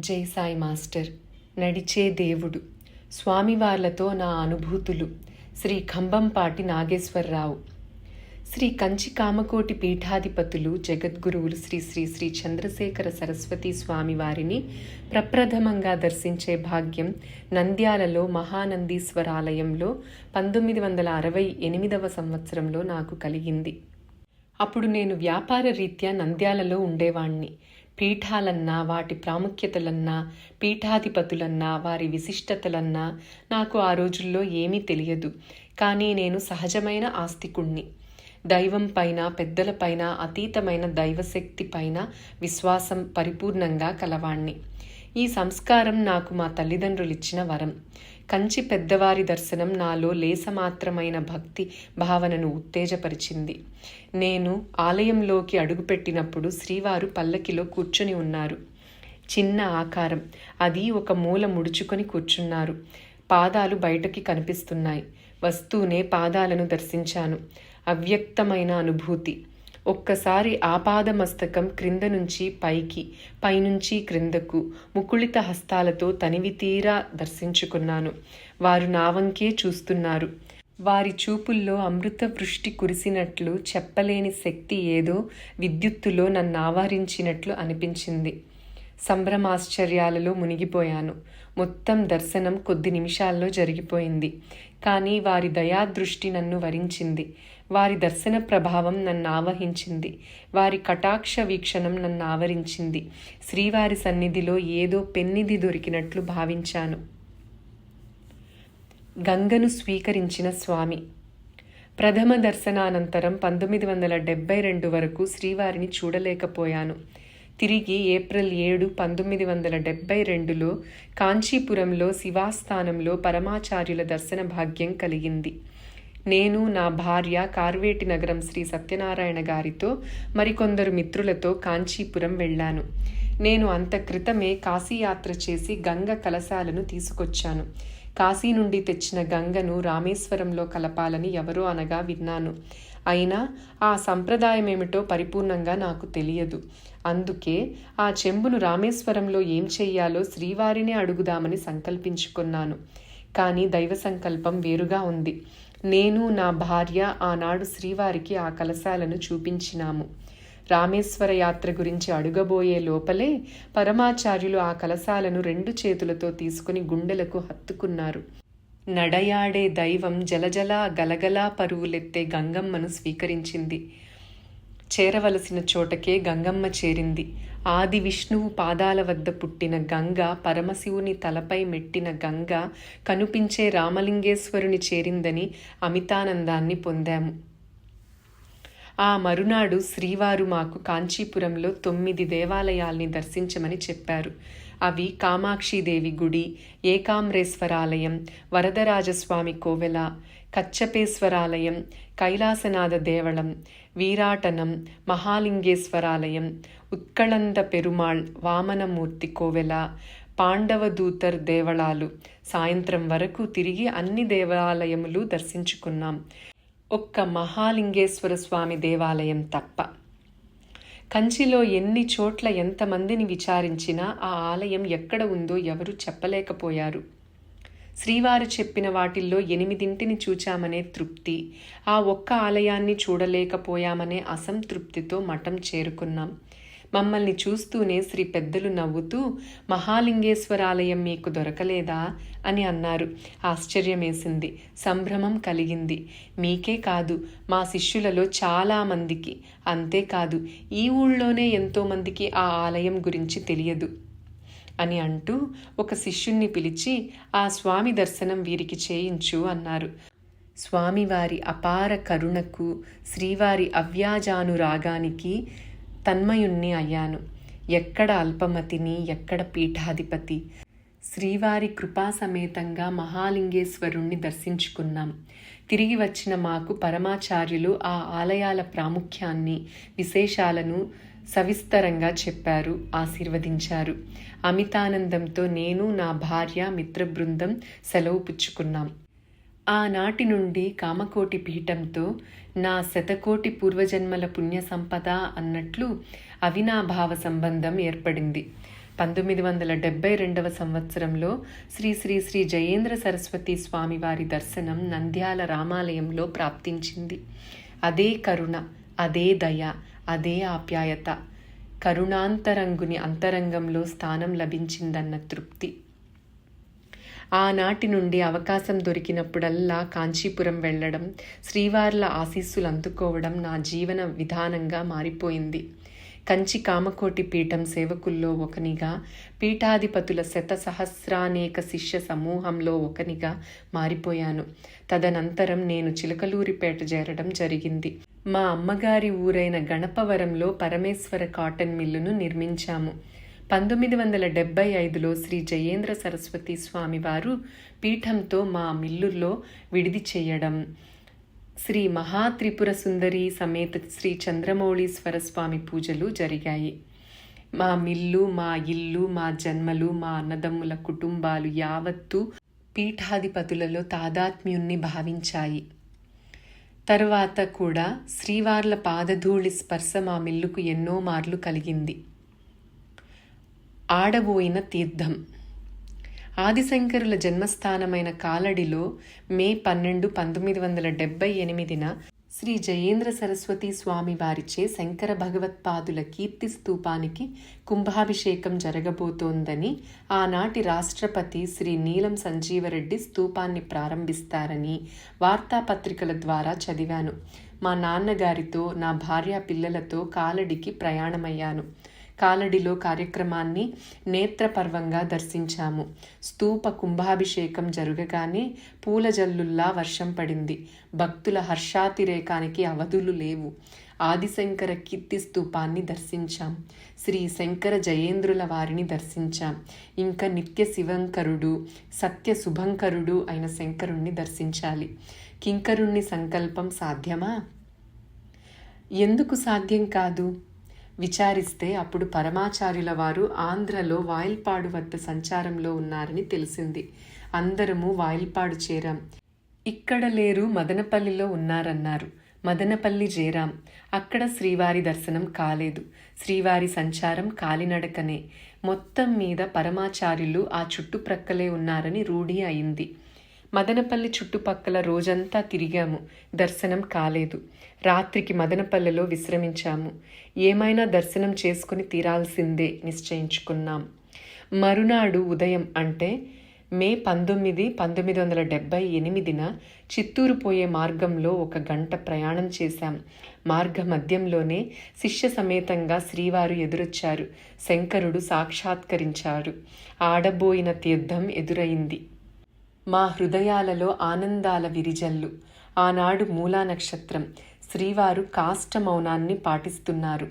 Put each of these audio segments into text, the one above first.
జై సాయి మాస్టర్ నడిచే దేవుడు స్వామివార్లతో నా అనుభూతులు శ్రీ ఖంబంపాటి నాగేశ్వరరావు. శ్రీ కంచి కామకోటి పీఠాధిపతులు జగద్గురువులు శ్రీ శ్రీ శ్రీ చంద్రశేఖర సరస్వతి స్వామివారిని ప్రప్రథమంగా దర్శించే భాగ్యం నంద్యాలలో మహానందీశ్వరాలయంలో పంతొమ్మిది వందల అరవై ఎనిమిదవ సంవత్సరంలో నాకు కలిగింది. అప్పుడు నేను వ్యాపార రీత్యా నంద్యాలలో ఉండేవాణ్ణి. పీఠాలన్నా వాటి ప్రాముఖ్యతలన్నా పీఠాధిపతులన్నా వారి విశిష్టతలన్నా నాకు ఆ రోజుల్లో ఏమీ తెలియదు. కానీ నేను సహజమైన ఆస్తికుణ్ణి. దైవం పైన పెద్దల పైన అతీతమైన దైవశక్తి పైన విశ్వాసం పరిపూర్ణంగా కలవాణ్ణి. ఈ సంస్కారం నాకు మా తల్లిదండ్రులు ఇచ్చిన వరం. కంచి పెద్దవారి దర్శనం నాలో లేసమాత్రమైన భక్తి భావనను ఉత్తేజపరిచింది. నేను ఆలయంలోకి అడుగుపెట్టినప్పుడు శ్రీవారు పల్లకిలో కూర్చుని ఉన్నారు. చిన్న ఆకారం. అది ఒక మూల ముడుచుకొని కూర్చున్నారు. పాదాలు బయటకి కనిపిస్తున్నాయి. వస్తూనే పాదాలను దర్శించాను. అవ్యక్తమైన అనుభూతి. ఒక్కసారి ఆపాదమస్తకం క్రింద నుంచి పైకి పైనుంచి క్రిందకు ముకుళిత హస్తాలతో తనివి తీరా దర్శించుకున్నాను. వారు నావంకే చూస్తున్నారు. వారి చూపుల్లో అమృత వృష్టి కురిసినట్లు చెప్పలేని శక్తి ఏదో విద్యుత్తులో నన్ను ఆవరించినట్లు అనిపించింది. సంభ్రమాశ్చర్యాలలో మునిగిపోయాను. మొత్తం దర్శనం కొద్ది నిమిషాల్లో జరిగిపోయింది. కానీ వారి దయాదృష్టి నన్ను వరించింది. వారి దర్శన ప్రభావం నన్ను ఆవహించింది వారి కటాక్ష వీక్షణం నన్ను ఆవరించింది శ్రీవారి సన్నిధిలో ఏదో పెన్నిధి దొరికినట్లు భావించాను. గంగను స్వీకరించిన స్వామి. ప్రథమ దర్శనానంతరం పంతొమ్మిది వందల డెబ్బై రెండు వరకు శ్రీవారిని చూడలేకపోయాను. తిరిగి ఏప్రిల్ ఏడు పంతొమ్మిది వందల డెబ్బై రెండులో కాంచీపురంలో శివాస్థానంలో పరమాచార్యుల దర్శన భాగ్యం కలిగింది. నేను నా భార్య కార్వేటి నగరం శ్రీ సత్యనారాయణ గారితో మరికొందరు మిత్రులతో కాంచీపురం వెళ్ళాను. నేను అంత క్రితమే కాశీయాత్ర చేసి గంగ కలశాలను తీసుకొచ్చాను. కాశీ నుండి తెచ్చిన గంగను రామేశ్వరంలో కలపాలని ఎవరో అనగా విన్నాను. అయినా ఆ సంప్రదాయమేమిటో పరిపూర్ణంగా నాకు తెలియదు. అందుకే ఆ చెంబును రామేశ్వరంలో ఏం చెయ్యాలో శ్రీవారినే అడుగుదామని సంకల్పించుకున్నాను. కానీ దైవ సంకల్పం వేరుగా ఉంది. నేను నా భార్య ఆనాడు శ్రీవారికి ఆ కలశాలను చూపించినాము. రామేశ్వర యాత్ర గురించి అడుగబోయే లోపలే పరమాచార్యులు ఆ కలశాలను రెండు చేతులతో తీసుకుని గుండెలకు హత్తుకున్నారు. నడయాడే దైవం జలజలా గలగలా పరువులెత్తే గంగమ్మను స్వీకరించింది. చేరవలసిన చోటకే గంగమ్మ చేరింది. ఆది విష్ణువు పాదాల వద్ద పుట్టిన గంగ పరమశివుని తలపై మెట్టిన గంగ కనిపించే రామలింగేశ్వరుని చేరిందని అమితానందాన్ని పొందాము. ఆ మరునాడు శ్రీవారు మాకు కాంచీపురంలో తొమ్మిది దేవాలయాల్ని దర్శించమని చెప్పారు. అవి కామాక్షిదేవి గుడి ఏకామ్రేశ్వరాలయం వరదరాజస్వామి కోవెల కచ్చపేశ్వరాలయం కైలాసనాథ దేవళం వీరాటనం మహాలింగేశ్వరాలయం ఉత్కళంద పెరుమాళ్ వామనమూర్తి కోవెల పాండవదూతర్ దేవళాలు సాయంత్రం వరకు తిరిగి అన్ని దేవాలయములు దర్శించుకున్నాం. ఒక్క మహాలింగేశ్వర స్వామి దేవాలయం తప్ప. కంచిలో ఎన్ని చోట్ల ఎంతమందిని విచారించినా ఆ ఆలయం ఎక్కడ ఉందో ఎవరు చెప్పలేకపోయారు. శ్రీవారు చెప్పిన వాటిల్లో ఎనిమిదింటిని చూచామనే తృప్తి. ఆ ఒక్క ఆలయాన్ని చూడలేకపోయామనే అసంతృప్తితో మఠం చేరుకున్నాం. మమ్మల్ని చూస్తూనే శ్రీ పెద్దలు నవ్వుతూ మహాలింగేశ్వరాలయం మీకు దొరకలేదా? అని అన్నారు. ఆశ్చర్యమేసింది. సంభ్రమం కలిగింది. మీకే కాదు మా శిష్యులలో చాలామందికి. అంతేకాదు ఈ ఊళ్ళోనే ఎంతోమందికి ఆ ఆలయం గురించి తెలియదు. అని అంటూ ఒక శిష్యుణ్ణి పిలిచి ఆ స్వామి దర్శనం వీరికి చేయించు అన్నారు. స్వామివారి అపార కరుణకు శ్రీవారి అవ్యాజానురాగానికి తన్మయుణ్ణి అయ్యాను. ఎక్కడ అల్పమతిని ఎక్కడ పీఠాధిపతి. శ్రీవారి కృపా సమేతంగా మహాలింగేశ్వరుణ్ణి దర్శించుకున్నాం. తిరిగి వచ్చిన మాకు పరమాచార్యులు ఆ ఆలయాల ప్రాముఖ్యాన్ని విశేషాలను సవిస్తరంగా చెప్పారు ఆశీర్వదించారు. అమితానందంతో నేను నా భార్య మిత్ర బృందం సెలవు పుచ్చుకున్నాం. ఆనాటి నుండి కామకోటి పీఠంతో నా శతకోటి పూర్వజన్మల పుణ్య సంపద అన్నట్లు అవినాభావ సంబంధం ఏర్పడింది. పంతొమ్మిది వందల డెబ్బై రెండవ సంవత్సరంలో శ్రీ శ్రీ శ్రీ జయేంద్ర సరస్వతి స్వామి వారి దర్శనం నంద్యాల రామాలయంలో ప్రాప్తించింది. అదే కరుణ అదే దయ అదే ఆప్యాయత. కరుణాంతరంగుని అంతరంగంలో స్థానం లభించిందన్న తృప్తి. ఆనాటి నుండి అవకాశం దొరికినప్పుడల్లా కాంచీపురం వెళ్ళడం శ్రీవార్ల ఆశీస్సులు అందుకోవడం నా జీవన విధానంగా మారిపోయింది. కంచి కామకోటి పీఠం సేవకుల్లో ఒకనిగా పీఠాధిపతుల శత సహస్రానేక శిష్య సమూహంలో ఒకనిగా మారిపోయాను. తదనంతరం నేను చిలకలూరిపేట చేరడం జరిగింది. మా అమ్మగారి ఊరైన గణపవరంలో పరమేశ్వర కాటన్ మిల్లును నిర్మించాము. పంతొమ్మిది వందల డెబ్బై ఐదులో శ్రీ జయేంద్ర సరస్వతి స్వామివారు పీఠంతో మా మిల్లుల్లో విడిది చేయడం శ్రీ మహాత్రిపుర సుందరి సమేత శ్రీ చంద్రమౌళీశ్వర స్వామి పూజలు జరిగాయి. మా మిల్లు మా ఇల్లు మా జన్మలు మా అన్నదమ్ముల కుటుంబాలు యావత్తు పీఠాధిపతులలో తాదాత్మ్యుణ్ణి భావించాయి. తరువాత కూడా శ్రీవార్ల పాదధూళి స్పర్శ మా మిల్లుకు ఎన్నో మార్లు కలిగింది. ఆడబోయిన తీర్థం. ఆదిశంకరుల జన్మస్థానమైన కాలడిలో మే పన్నెండు పంతొమ్మిది వందల డెబ్బై ఎనిమిదిన శ్రీ జయేంద్ర సరస్వతి స్వామి వారిచే శంకర భగవత్పాదుల కీర్తి స్తూపానికి కుంభాభిషేకం జరగబోతోందని ఆనాటి రాష్ట్రపతి శ్రీ నీలం సంజీవరెడ్డి స్తూపాన్ని ప్రారంభిస్తారని వార్తాపత్రికల ద్వారా చదివాను. మా నాన్నగారితో నా భార్య పిల్లలతో కాలడికి ప్రయాణమయ్యాను. కాలడిలో కార్యక్రమాన్ని నేత్రపర్వంగా దర్శించాము. స్తూప కుంభాభిషేకం జరగగానే పూల జల్లుల్లా వర్షం పడింది. భక్తుల హర్షాతిరేకానికి అవధులు లేవు. ఆదిశంకర కీర్తి స్తూపాన్ని దర్శించాం. శ్రీ శంకర జయేంద్రుల వారిని దర్శించాం. ఇంకా నిత్య శివంకరుడు సత్య శుభంకరుడు అయిన శంకరుణ్ణి దర్శించాలి. కింకరుణ్ణి సంకల్పం సాధ్యమా? ఎందుకు సాధ్యం కాదు? విచారిస్తే అప్పుడు పరమాచార్యుల వారు ఆంధ్రలో వాయిల్పాడు వద్ద సంచారంలో ఉన్నారని తెలిసింది. అందరము వాయిల్పాడు చేరాం. ఇక్కడ లేరు మదనపల్లిలో ఉన్నారన్నారు. మదనపల్లి చేరాం. అక్కడ శ్రీవారి దర్శనం కాలేదు. శ్రీవారి సంచారం కాలినడకనే. మొత్తం మీద పరమాచార్యులు ఆ చుట్టుప్రక్కలే ఉన్నారని రూఢి అయింది. మదనపల్లి చుట్టుపక్కల రోజంతా తిరిగాము. దర్శనం కాలేదు. రాత్రికి మదనపల్లెలో విశ్రమించాము. ఏమైనా దర్శనం చేసుకుని తీరాల్సిందే నిశ్చయించుకున్నాం. మరునాడు ఉదయం అంటే మే పంతొమ్మిది పంతొమ్మిది వందల డెబ్బై ఎనిమిదిన చిత్తూరు పోయే మార్గంలో ఒక గంట ప్రయాణం చేశాం. మార్గ మధ్యంలోనే శిష్య సమేతంగా శ్రీవారు ఎదురొచ్చారు. శంకరుడు సాక్షాత్కరించారు. ఆడబోయిన తీర్థం ఎదురైంది. మా హృదయాలలో ఆనందాల విరిజల్లు. ఆనాడు మూలా నక్షత్రం. శ్రీవారు కాష్ట మౌనాన్ని పాటిస్తున్నారు.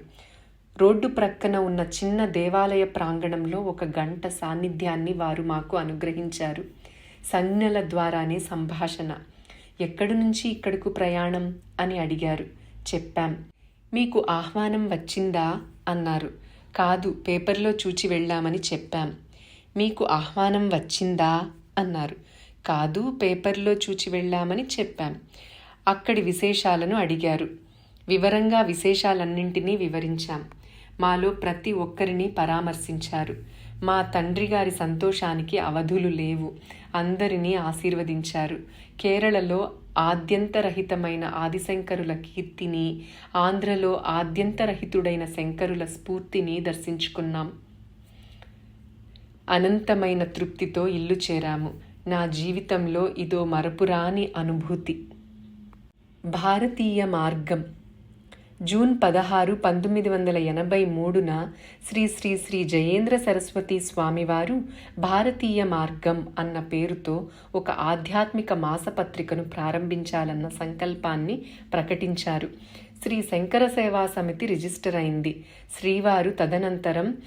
రోడ్డు ప్రక్కన ఉన్న చిన్న దేవాలయ ప్రాంగణంలో ఒక గంట సాన్నిధ్యాన్ని వారు మాకు అనుగ్రహించారు. సంజ్ఞల ద్వారానే సంభాషణ. ఎక్కడి నుంచి ఇక్కడకు ప్రయాణం? అని అడిగారు. చెప్పాం. మీకు ఆహ్వానం వచ్చిందా? అన్నారు. కాదు పేపర్లో చూచి వెళ్ళామని చెప్పాం. మీకు ఆహ్వానం వచ్చిందా? అన్నారు. కాదు పేపర్లో చూచి వెళ్ళామని చెప్పాం. అక్కడి విశేషాలను అడిగారు. వివరంగా విశేషాలన్నింటినీ వివరించాం. మాలో ప్రతి ఒక్కరిని పరామర్శించారు. మా తండ్రి గారి సంతోషానికి అవధులు లేవు. అందరినీ ఆశీర్వదించారు. కేరళలో ఆద్యంతరహితమైన ఆదిశంకరుల కీర్తిని ఆంధ్రలో ఆద్యంతరహితుడైన శంకరుల స్ఫూర్తిని దర్శించుకున్నాం. అనంతమైన తృప్తితో ఇల్లు చేరాము. నా జీవితంలో ఇదో మరపురాని అనుభూతి. భారతీయ మార్గం. జూన్ పదహారు పంతొమ్మిది వందల ఎనభై మూడున శ్రీ శ్రీ శ్రీ జయేంద్ర సరస్వతి స్వామివారు భారతీయ మార్గం అన్న పేరుతో ఒక ఆధ్యాత్మిక మాసపత్రికను ప్రారంభించాలన్న సంకల్పాన్ని ప్రకటించారు. శ్రీ శంకర సేవా సమితి రిజిస్టర్ అయింది. శ్రీవారు తదనంతరం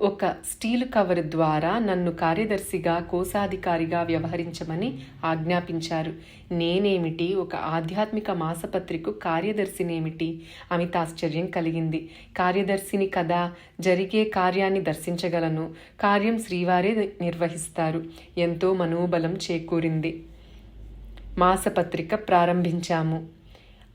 ఒక స్టీలు కవర్ ద్వారా నన్ను కార్యదర్శిగా కోశాధికారిగా వ్యవహరించమని ఆజ్ఞాపించారు. నేనేమిటి? ఒక ఆధ్యాత్మిక మాసపత్రిక కార్యదర్శినేమిటి? అమితాశ్చర్యం కలిగింది. కార్యదర్శిని కదా? జరిగే కార్యాన్ని దర్శించగలను. కార్యం శ్రీవారే నిర్వహిస్తారు. ఎంతో మనోబలం చేకూరింది. మాసపత్రిక ప్రారంభించాము.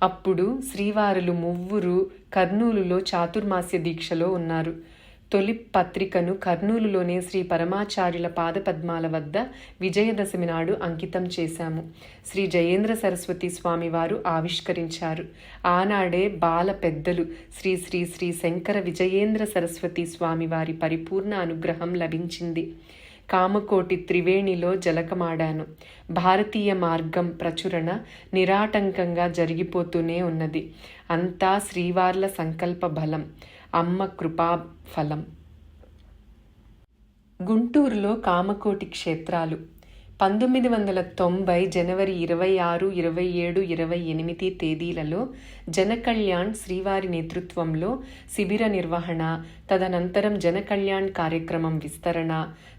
అప్పుడు శ్రీవారులు మువ్వురు కర్నూలులో చాతుర్మాస్య దీక్షలో ఉన్నారు. తొలి పత్రికను కర్నూలులోనే శ్రీ పరమాచార్యుల పాదపద్మాల వద్ద విజయదశమి నాడు అంకితం చేశాము. శ్రీ జయేంద్ర సరస్వతి స్వామివారు ఆవిష్కరించారు. ఆనాడే బాల పెద్దలు శ్రీ శ్రీ శ్రీ శంకర విజయేంద్ర సరస్వతి స్వామివారి పరిపూర్ణ అనుగ్రహం లభించింది. కామకోటి త్రివేణిలో జలకమాడాను. భారతీయ మార్గం ప్రచురణ నిరాటంకంగా జరిగిపోతూనే ఉన్నది. అంతా శ్రీవార్ల సంకల్ప బలం. అమ్మ కృపా ఫలం. గుంటూరులో కామకోటి క్షేత్రాలు. పంతొమ్మిది వందల తొంభై జనవరి ఇరవై ఆరు ఇరవై ఏడు ఇరవై ఎనిమిది తేదీలలో జనకళ్యాణ్ శ్రీవారి నేతృత్వంలో శిబిర నిర్వహణ తదనంతరం జనకళ్యాణ్ కార్యక్రమం విస్తరణ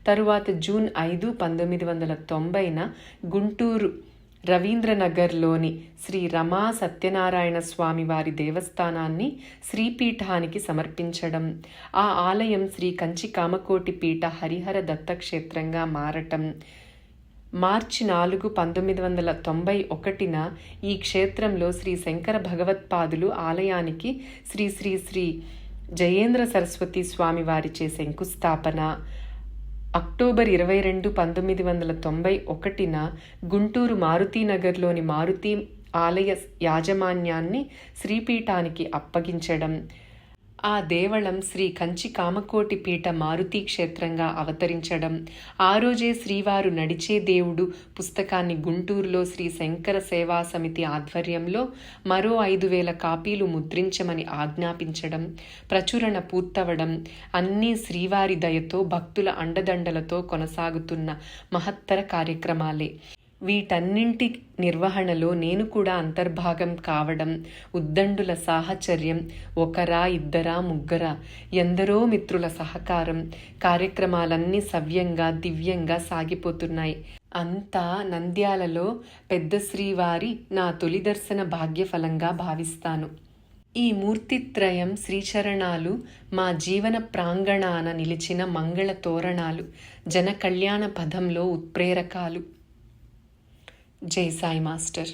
తరువాత జూన్ ఐదు పంతొమ్మిది వందల తొంభైన గుంటూరు రవీంద్రనగర్లోని శ్రీ రమా సత్యనారాయణ స్వామి వారి దేవస్థానాన్ని శ్రీపీఠానికి సమర్పించడం ఆ ఆలయం శ్రీ కంచి కామకోటి పీఠ హరిహర దత్తక్షేత్రంగా మారటం. మార్చి నాలుగు పంతొమ్మిది వందల తొంభై ఒకటిన ఈ క్షేత్రంలో శ్రీ శంకర భగవత్పాదులు ఆలయానికి శ్రీ శ్రీ శ్రీ జయేంద్ర సరస్వతి స్వామి వారిచే శంకుస్థాపన అక్టోబర్ ఇరవై రెండు పంతొమ్మిది వందల తొంభై ఒకటిన గుంటూరు మారుతీనగర్లోని మారుతి ఆలయ యాజమాన్యాన్ని శ్రీపీఠానికి అప్పగించడం. ఆ దేవళం శ్రీ కంచి కామకోటి పీఠ మారుతి క్షేత్రంగా అవతరించడం. ఆ రోజే శ్రీవారు నడిచే దేవుడు. పుస్తకాన్ని గుంటూరులో శ్రీ శంకర సేవా సమితి ఆధ్వర్యంలో మరో ఐదు వేల కాపీలు ముద్రించమని ఆజ్ఞాపించడం ప్రచురణ పూర్తవడం అన్నీ శ్రీవారి దయతో భక్తుల అండదండలతో కొనసాగుతున్న మహత్తర కార్యక్రమాలే. వీటన్నింటి నిర్వహణలో నేను కూడా అంతర్భాగం కావడం ఉద్దండుల సాహచర్యం ఒకరా ఇద్దరా ముగ్గరా ఎందరో మిత్రుల సహకారం కార్యక్రమాలన్నీ సవ్యంగా దివ్యంగా సాగిపోతున్నాయి. అంతా నంద్యాలలో పెద్ద శ్రీవారి నా తొలి దర్శన భాగ్యఫలంగా భావిస్తాను. ఈ మూర్తిత్రయం శ్రీచరణాలు మా జీవన ప్రాంగణాన నిలిచిన మంగళ తోరణాలు జన కళ్యాణ పదంలో ఉత్ప్రేరకాలు. జై సాయి మాస్టర్